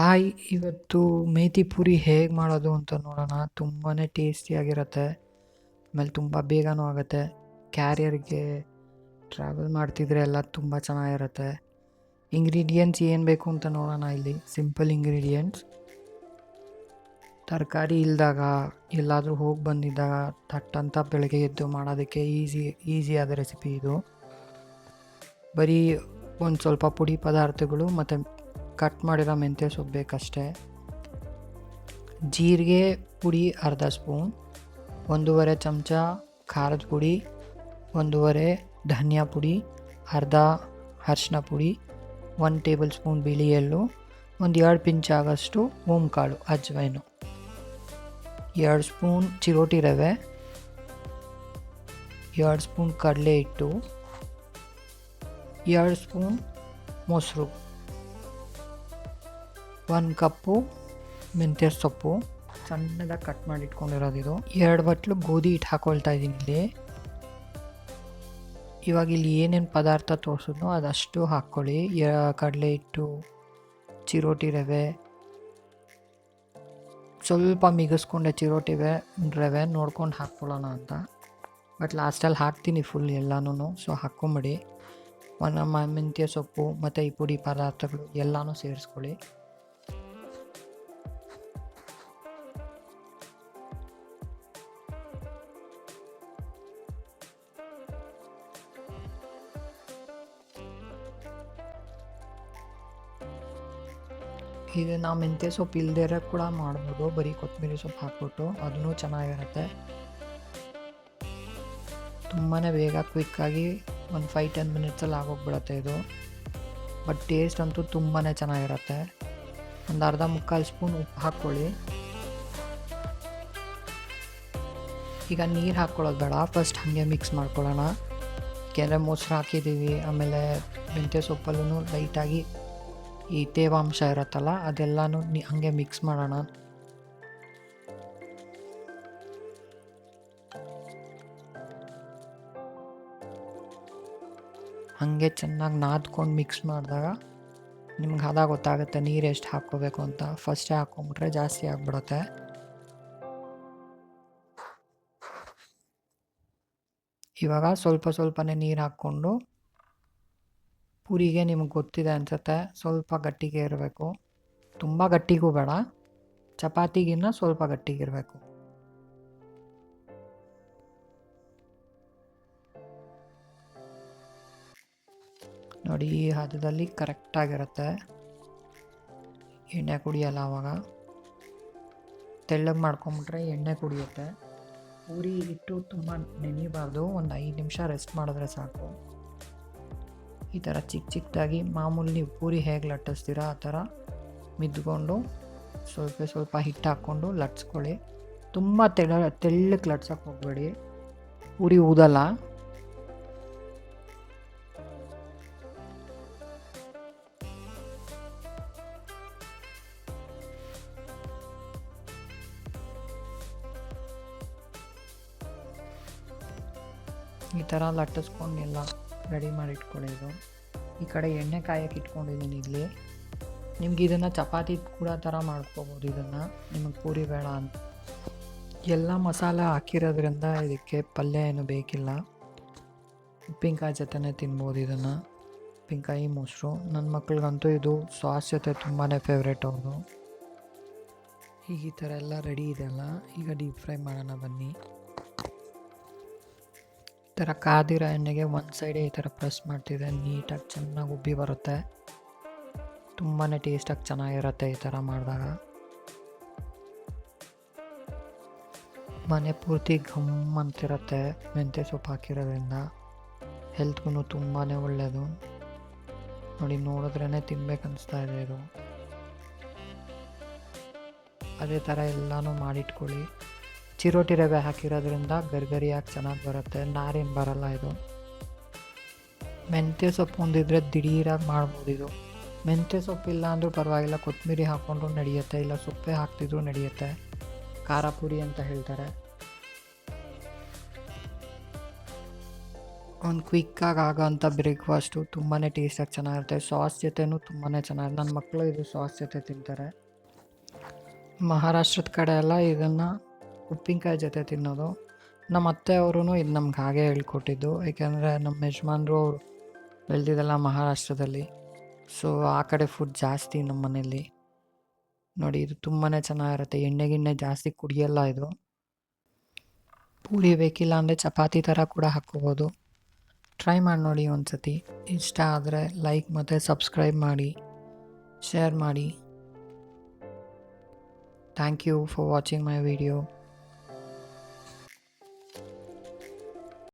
Hi, ಇವತ್ತು ಮೇತಿ ಪೂರಿ ಹೇಗೆ ಮಾಡೋದು ಅಂತ ನೋಡೋಣ. ತುಂಬಾ ಟೇಸ್ಟಿಯಾಗಿರುತ್ತೆ ಆಮೇಲೆ ತುಂಬ ಬೇಗನೂ ಆಗುತ್ತೆ. ಕ್ಯಾರಿಯರ್ಗೆ ಟ್ರಾವೆಲ್ ಮಾಡ್ತಿದ್ರೆ ಎಲ್ಲ ತುಂಬ ಚೆನ್ನಾಗಿರುತ್ತೆ. ಇಂಗ್ರೀಡಿಯೆಂಟ್ಸ್ ಏನು ಬೇಕು ಅಂತ ನೋಡೋಣ ಇಲ್ಲಿ. ಸಿಂಪಲ್ ಇಂಗ್ರೀಡಿಯೆಂಟ್ಸ್ ತರಕಾರಿ ಇಲ್ದಾಗ, ಎಲ್ಲಾದರೂ ಹೋಗಿ ಬಂದಿದ್ದಾಗ ತಟ್ಟಂತ ಬೆಳಗ್ಗೆ ಎದ್ದು ಮಾಡೋದಕ್ಕೆ ಈಸಿ ಈಸಿಯಾದ ರೆಸಿಪಿ ಇದು. ಬರೀ ಒಂದು ಸ್ವಲ್ಪ ಪುಡಿ ಪದಾರ್ಥಗಳು ಮತ್ತು ಕಟ್ ಮಾಡಿರೋ ಮೆಂತ್ಯ ಸೊಪ್ಪು ಬೇಕಷ್ಟೇ. ಜೀರಿಗೆ ಪುಡಿ ಅರ್ಧ ಸ್ಪೂನ್, ಒಂದೂವರೆ ಚಮಚ ಖಾರದ ಪುಡಿ, ಒಂದೂವರೆ ಧನಿಯಾ ಪುಡಿ, ಅರ್ಧ ಅರಿಶಿನ ಪುಡಿ, ಒಂದು ಟೇಬಲ್ ಸ್ಪೂನ್ ಬಿಳಿ ಎಳ್ಳು, ಒಂದು ಎರಡು ಪಿಂಚ್ ಆಗೋಷ್ಟು ಓಮ್ ಕಾಳು ಅಜ್ವೈನು. ಎರಡು ಸ್ಪೂನ್ ಚಿರೋಟಿ ರವೆ, ಎರಡು ಸ್ಪೂನ್ ಕಡಲೆ ಹಿಟ್ಟು, ಎರಡು ಸ್ಪೂನ್ ಮೊಸರು. ಒಂದು ಕಪ್ಪು ಮೆಂತ್ಯ ಸೊಪ್ಪು. ಸಣ್ಣದಾಗಿ ಕಟ್ ಮಾಡಿ ಇಟ್ಕೊಂಡಿರೋದು ಎರಡು ಬಟ್ಲು ಗೋಧಿ ಹಿಟ್ಟು ಹಾಕೊಳ್ತಾ ಇದ್ದೀನಿ ಇಲ್ಲಿ. ಇವಾಗ ಇಲ್ಲಿ ಏನೇನು ಪದಾರ್ಥ ತೋರಿಸಿದ್ನೋ ಅದಷ್ಟು ಹಾಕ್ಕೊಳ್ಳಿ ಕಡಲೆ ಹಿಟ್ಟು, ಚಿರೋಟಿ ರವೆ, ಸ್ವಲ್ಪ ಮಿಗಿಸ್ಕೊಂಡೆ ಚಿರೋಟಿ ರವೆ ನೋಡ್ಕೊಂಡು ಹಾಕ್ಕೊಳ್ಳೋಣ ಅಂತ. ಬಟ್ ಲಾಸ್ಟಲ್ಲಿ ಹಾಕ್ತೀನಿ ಫುಲ್ ಎಲ್ಲನೂ ಸೊ ಹಾಕ್ಕೊಂಬಿಡಿ. ಒಂದು ಮೆಂತ್ಯ ಸೊಪ್ಪು ಮತ್ತು ಈ ಪುಡಿ ಪದಾರ್ಥಗಳು ಎಲ್ಲನೂ ಸೇರಿಸ್ಕೊಳ್ಳಿ. ಇದು ನಾವು ಮೆಂತ್ಯ ಸೊಪ್ಪು ಇಲ್ದೇ ಕೂಡ ಮಾಡ್ಬೋದು. ಬರೀ ಕೊತ್ತಂಬರಿ ಸೊಪ್ಪು ಹಾಕ್ಬಿಟ್ಟು ಅದೂ ಚೆನ್ನಾಗಿರುತ್ತೆ. ತುಂಬಾ ಬೇಗ ಕ್ವಿಕ್ಕಾಗಿ ಒಂದು ಫೈವ್ ಟೆನ್ ಮಿನಿಟ್ಸಲ್ಲಿ ಆಗೋಗ್ಬಿಡುತ್ತೆ ಇದು. ಬಟ್ ಟೇಸ್ಟ್ ಅಂತೂ ತುಂಬಾ ಚೆನ್ನಾಗಿರುತ್ತೆ. ಒಂದು ಅರ್ಧ ಮುಕ್ಕಾಲು ಸ್ಪೂನ್ ಉಪ್ಪು ಹಾಕ್ಕೊಳ್ಳಿ. ಈಗ ನೀರು ಹಾಕ್ಕೊಳ್ಳೋದು ಬೇಡ. ಫಸ್ಟ್ ಹಾಗೆ ಮಿಕ್ಸ್ ಮಾಡ್ಕೊಳ್ಳೋಣ. ಯಾಕೆಂದರೆ ಮೊಸರು ಹಾಕಿದ್ದೀವಿ ಆಮೇಲೆ ಮೆಂತ್ಯ ಸೊಪ್ಪಲ್ಲೂ ಲೈಟಾಗಿ ಈ ತೇವಾಂಶ ಇರುತ್ತಲ್ಲ, ಅದೆಲ್ಲನೂ ಹಂಗೆ ಮಿಕ್ಸ್ ಮಾಡೋಣ. ಹಾಗೆ ಚೆನ್ನಾಗಿ ನಾದ್ಕೊಂಡು ಮಿಕ್ಸ್ ಮಾಡಿದಾಗ ನಿಮ್ಗೆ ಹದ ಗೊತ್ತಾಗುತ್ತೆ ನೀರು ಎಷ್ಟು ಹಾಕ್ಕೋಬೇಕು ಅಂತ. ಫಸ್ಟೇ ಹಾಕ್ಕೊಂಬಿಟ್ರೆ ಜಾಸ್ತಿ ಆಗಿಬಿಡುತ್ತೆ. ಇವಾಗ ಸ್ವಲ್ಪ ಸ್ವಲ್ಪನೇ ನೀರು ಹಾಕ್ಕೊಂಡು ಪೂರಿಗೆ ನಿಮಗೆ ಗೊತ್ತಿದೆ ಅನ್ಸುತ್ತೆ. ಸ್ವಲ್ಪ ಗಟ್ಟಿಗೆ ಇರಬೇಕು. ತುಂಬ ಗಟ್ಟಿಗೂ ಬೇಡ. ಚಪಾತಿಗಿನ್ನ ಸ್ವಲ್ಪ ಗಟ್ಟಿಗಿರಬೇಕು ನೋಡಿ, ಈ ಹದದಲ್ಲಿ ಕರೆಕ್ಟಾಗಿರುತ್ತೆ ಎಣ್ಣೆ ಕುಡಿಯಲ್ಲ ಆವಾಗ ತೆಳ್ಳಗೆ ಮಾಡ್ಕೊಂಬಿಟ್ರೆ ಎಣ್ಣೆ ಕುಡಿಯುತ್ತೆ. ಪೂರಿ ಇಟ್ಟು ತುಂಬ ನೆನಿಬಾರ್ದು. ಒಂದು ಐದು ನಿಮಿಷ ರೆಸ್ಟ್ ಮಾಡಿದ್ರೆ ಸಾಕು. ಈ ಥರ ಚಿಕ್ಕ ಚಿಕ್ಕದಾಗಿ ಮಾಮೂಲಿ ಪೂರಿ ಹೇಗೆ ಲಟ್ಟಿಸ್ತೀರಾ ಆ ಥರ ಮಿದ್ಕೊಂಡು ಸ್ವಲ್ಪ ಸ್ವಲ್ಪ ಹಿಟ್ಟು ಹಾಕ್ಕೊಂಡು ಲಟ್ಸ್ಕೊಳ್ಳಿ ತುಂಬ ತೆಳ ತೆಳ್ಳಕ್ಕೆ ಲಟ್ಸೋಕ್ಕೆ ಹೋಗಬೇಡಿ. ಪೂರಿ ಊದಲ್ಲ ಈ ಥರ ಲಟ್ಟಿಸ್ಕೊಂಡು ಎಲ್ಲ ರೆಡಿ ಮಾಡಿ ಇಟ್ಕೊಳ್ಳೋದು ಈ ಕಡೆ ಎಣ್ಣೆ ಕಾಯಕ್ಕೆ ಇಟ್ಕೊಂಡಿದ್ದೀನಿ ಇಲ್ಲಿ. ನಿಮ್ಗೆ ಇದನ್ನು ಚಪಾತಿ ಕೂಡ ಥರ ಮಾಡ್ಕೋಬೋದು ಇದನ್ನು. ನಿಮಗೆ ಪೂರಿ ಬೇಡ ಅಂತ. ಎಲ್ಲ ಮಸಾಲ ಹಾಕಿರೋದ್ರಿಂದ ಇದಕ್ಕೆ ಪಲ್ಯ ಏನು ಬೇಕಿಲ್ಲ. ಉಪ್ಪಿನಕಾಯಿ ಜೊತೆನೇ ತಿನ್ಬೋದು ಇದನ್ನು. ಉಪ್ಪಿನಕಾಯಿ, ಮೊಸರು. ನನ್ನ ಮಕ್ಳಿಗಂತೂ ಇದು ಸಾಸ್ ಜೊತೆ ತುಂಬಾ ಫೇವ್ರೇಟ್ ಅವರು ಈಗ ಈ ಥರ ಎಲ್ಲ ರೆಡಿ ಇದೆಯಲ್ಲ ಈಗ ಡೀಪ್ ಫ್ರೈ ಮಾಡೋಣ ಬನ್ನಿ. ಥರ ಕಾದಿರೋ ಎಣ್ಣೆಗೆ ಒಂದು ಸೈಡೇ ಈ ಥರ ಪ್ರೆಸ್ ಮಾಡ್ತಿದ್ರೆ ನೀಟಾಗಿ ಚೆನ್ನಾಗಿ ಉಬ್ಬಿ ಬರುತ್ತೆ. ತುಂಬಾ ಟೇಸ್ಟಾಗಿ ಚೆನ್ನಾಗಿರುತ್ತೆ ಈ ಥರ ಮಾಡಿದಾಗ. ಮನೆ ಪೂರ್ತಿ ಘಮ್ ಅಂತಿರುತ್ತೆ ಮೆಂತ್ಯ ಸೊಪ್ಪು ಹಾಕಿರೋದ್ರಿಂದ. ಹೆಲ್ತ್ಗೂ ತುಂಬಾ ಒಳ್ಳೆಯದು ನೋಡಿ ನೋಡಿದ್ರೇ ತಿನ್ಬೇಕನ್ನಿಸ್ತಾ ಇದೆ ಇದು. ಅದೇ ಥರ ಎಲ್ಲನೂ ಮಾಡಿಟ್ಕೊಳ್ಳಿ. ಚಿರೋಟಿ ರವೆ ಹಾಕಿರೋದ್ರಿಂದ ಗರ್ಗರಿಯಾಗಿ ಚೆನ್ನಾಗಿ ಬರುತ್ತೆ, ನಾರೇನು ಬರಲ್ಲ ಇದು. ಮೆಂತ್ಯ ಸೊಪ್ಪು ಹೊಂದಿದ್ರೆ ದಿಢೀರಾಗಿ ಮಾಡ್ಬೋದು ಇದು. ಮೆಂತ್ಯ ಸೊಪ್ಪು ಇಲ್ಲ ಅಂದರೂ ಪರವಾಗಿಲ್ಲ ಕೊತ್ತಂಬರಿ ಹಾಕ್ಕೊಂಡ್ರು ನಡೆಯುತ್ತೆ, ಇಲ್ಲ ಸೊಪ್ಪೆ ಹಾಕ್ತಿದ್ರು ನಡೆಯುತ್ತೆ. ಖಾರ ಪುರಿ ಅಂತ ಹೇಳ್ತಾರೆ. ಒಂದು ಕ್ವಿಕ್ಕಾಗಿ ಆಗೋಂಥ ಬ್ರೇಕ್ಫಾಸ್ಟು ತುಂಬಾ ಟೇಸ್ಟಾಗಿ ಚೆನ್ನಾಗಿರುತ್ತೆ. ಸಾಸ್ ಜೊತೆನೂ ತುಂಬಾ ಚೆನ್ನಾಗಿ ನನ್ನ ಮಕ್ಕಳು ಇದು ಸಾಸ್ ಜೊತೆ ತಿಂತಾರೆ. ಮಹಾರಾಷ್ಟ್ರದ ಕಡೆ ಎಲ್ಲ ಇದನ್ನು ಉಪ್ಪಿನಕಾಯಿ ಜೊತೆ ತಿನ್ನೋದು. ನಮ್ಮ ಅತ್ತೆ ಅವರು ಇದು ನಮ್ಗೆ ಹಾಗೆ ಹೇಳ್ಕೊಟ್ಟಿದ್ದು. ಏಕೆಂದರೆ ನಮ್ಮ ಯಜಮಾನ್ರು ಅವರು ಬೆಳೆದಿದ್ದಲ್ಲ ಮಹಾರಾಷ್ಟ್ರದಲ್ಲಿ. ಸೊ ಆ ಕಡೆ ಫುಡ್ ಜಾಸ್ತಿ ನಮ್ಮ ಮನೆಯಲ್ಲಿ ನೋಡಿ, ಇದು ತುಂಬಾ ಚೆನ್ನಾಗಿರುತ್ತೆ. ಎಣ್ಣೆ ಗಿಣ್ಣೆ ಜಾಸ್ತಿ ಕುಡಿಯಲ್ಲ ಇದು. ಪೂರಿ ಬೇಕಿಲ್ಲ ಅಂದರೆ ಚಪಾತಿ ಥರ ಕೂಡ ಹಾಕ್ಕೋಬೋದು. ಟ್ರೈ ಮಾಡಿ ನೋಡಿ ಒಂದು ಸತಿ ಇಷ್ಟ ಆದರೆ ಲೈಕ್ ಮತ್ತು ಸಬ್ಸ್ಕ್ರೈಬ್ ಮಾಡಿ. ಶೇರ್ ಮಾಡಿ. Thank you for watching my video